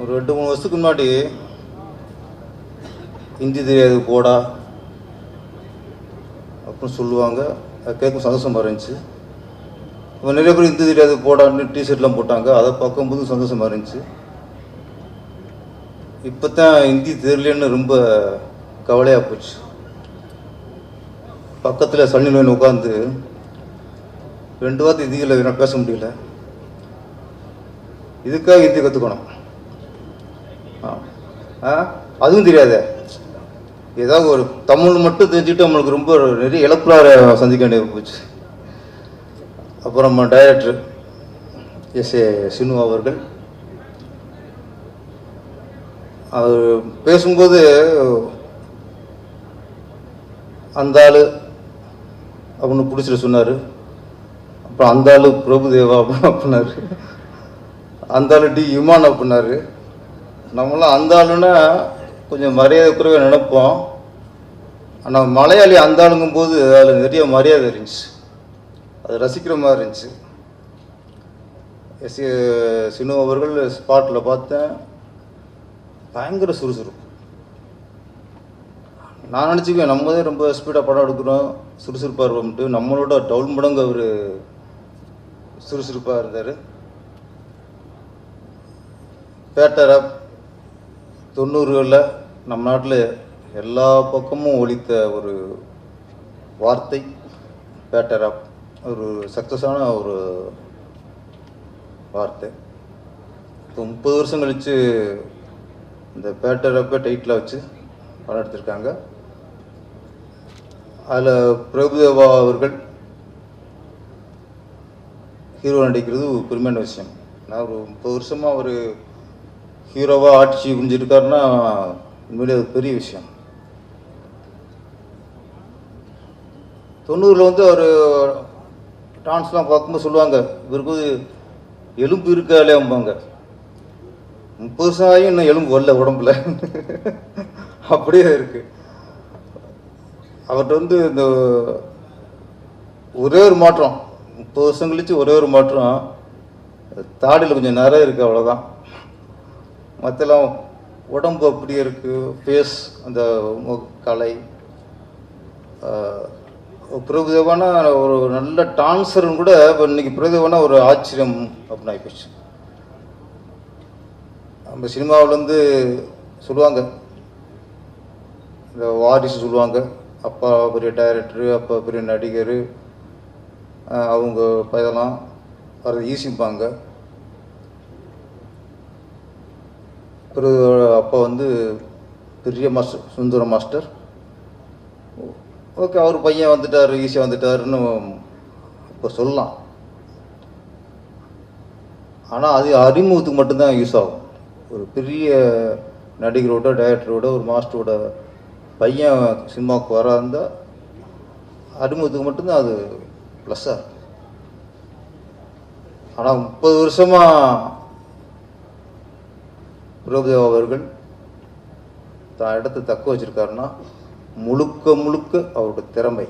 ஒரு ரெண்டு மூணு வருஷத்துக்கு முன்னாடி ஹிந்தி தெரியாது போடா அப்படின்னு சொல்லுவாங்க. அது கேட்கும் சந்தோஷமாக இருந்துச்சு. இப்போ நிறைய பேர் ஹிந்தி தெரியாது போடான்னு டிஷர்ட்லாம் போட்டாங்க. அதை பார்க்கும்போது சந்தோஷமாக இருந்துச்சு. இப்போ தான் ஹிந்தி தெரியலன்னு ரொம்ப கவலையாக போச்சு. பக்கத்தில் சன்னிலன் உட்காந்து ரெண்டு வார்த்தை இந்தியில் பேச முடியல. இதுக்காக ஹிந்தி கற்றுக்கணும் அதுவும் தெரியாதே. ஏதாவது ஒரு தமிழ் மட்டும் தெரிஞ்சுட்டு நம்மளுக்கு ரொம்ப நிறைய இழப்புலார சந்திக்க வேண்டியது போச்சு. அப்புறம் நம்ம டைரக்டர் எஸ் ஏ சினு அவர்கள். அவர் பேசும்போது அந்த ஆள் அப்படின்னு பிடிச்சிட்டு சொன்னார். அப்புறம் அந்த ஆள் பிரபுதேவா அப்படின்னு அப்படின்னாரு. அந்த ஆள் டி. இமான் அப்படின்னாரு. நம்மளாம் அந்த ஆளுன்னா கொஞ்சம் மரியாதை குறைவாக நினைப்போம். ஆனால் மலையாளி அந்த ஆளுங்கும் போது அதில் நிறைய மரியாதை இருந்துச்சு. அது ரசிக்கிற மாதிரி இருந்துச்சு. எஸ் சினு அவர்கள் ஸ்பாட்டில் பார்த்தேன். பயங்கர சுறுசுறுப்பு. நான் நினச்சிக்குவேன் நம்ம தான் ரொம்ப ஸ்பீடாக படம் எடுக்கிறோம். சுறுசுறுப்பாக இருப்போம்ட்டு. நம்மளோட டவுன் மடங்கு அவர் சுறுசுறுப்பாக இருந்தார். பேட்டர் தொண்ணூறுகளில் நம்ம நாட்டில் எல்லா பக்கமும் ஒழித்த ஒரு வார்த்தை பேட்டர் ஆப் ஒரு சக்ஸஸான ஒரு வார்த்தை. இப்போ முப்பது வருஷம் கழித்து இந்த பேட்டர் அப்பை டைட்டில் வச்சு படம் எடுத்திருக்காங்க. அதில் பிரபுதேவா அவர்கள் ஹீரோ நடிக்கிறது ஒரு பெருமையான விஷயம். நான் ஒரு முப்பது வருஷமாக ஒரு ஹீரோவாக ஆட்சி புரிஞ்சிருக்காருன்னா உண்மையிலே அது பெரிய விஷயம். தொண்ணூறில் வந்து அவர் டான்ஸ்லாம் பார்க்கும்போது சொல்லுவாங்க இவருக்கு வந்து எலும்பு இருக்காலேம்பாங்க முப்பது வருஷம் ஆகியும் இன்னும் எலும்பு வரல உடம்புல. அப்படியே இருக்கு. அவர்கிட்ட வந்து இந்த ஒரே ஒரு மாற்றம். முப்பது வருஷம் கழித்து ஒரே ஒரு மாற்றம். தாடியில் கொஞ்சம் நிறைய இருக்குது அவ்வளோதான் மற்றெல்லாம் உடம்பு அப்படி இருக்குது ஃபேஸ் அந்த கலை. ஆஹ், பிரபுதேவானா ஒரு நல்ல டான்ஸர்னு கூட இப்போ இன்னைக்கு பிரபுதேவானா ஒரு ஆச்சரியம் அப்படின்னு ஆகிப்போச்சு நம்ம சினிமாவிலேருந்து சொல்லுவாங்க. இந்த வாரிசு சொல்லுவாங்க. அப்பா பெரிய டைரக்டரு அப்பா பெரிய நடிகர் அவங்க பயதெல்லாம் வர்றது ஈஸிப்பாங்க பிறகு அப்பா வந்து பெரிய மாஸ்டர் சுந்தர மாஸ்டர். ஓகே அவர் பையன் வந்துட்டார் ஈஸியாக வந்துட்டாருன்னு இப்போ சொல்லலாம். ஆனால் அது அறிமுகத்துக்கு மட்டும்தான் யூஸ் ஆகும். ஒரு பெரிய நடிகரோட டைரக்டரோட ஒரு மாஸ்டரோட பையன் சினிமாவுக்கு வராந்தா அறிமுகத்துக்கு மட்டும்தான் அது ப்ளஸ்ஸாக இருக்கும் ஆனால் முப்பது வருஷமாக பிரபுதேவா அவர்கள் தான் இடத்தை தக்க வச்சிருக்காருன்னா முழுக்க முழுக்க அவரோட திறமை.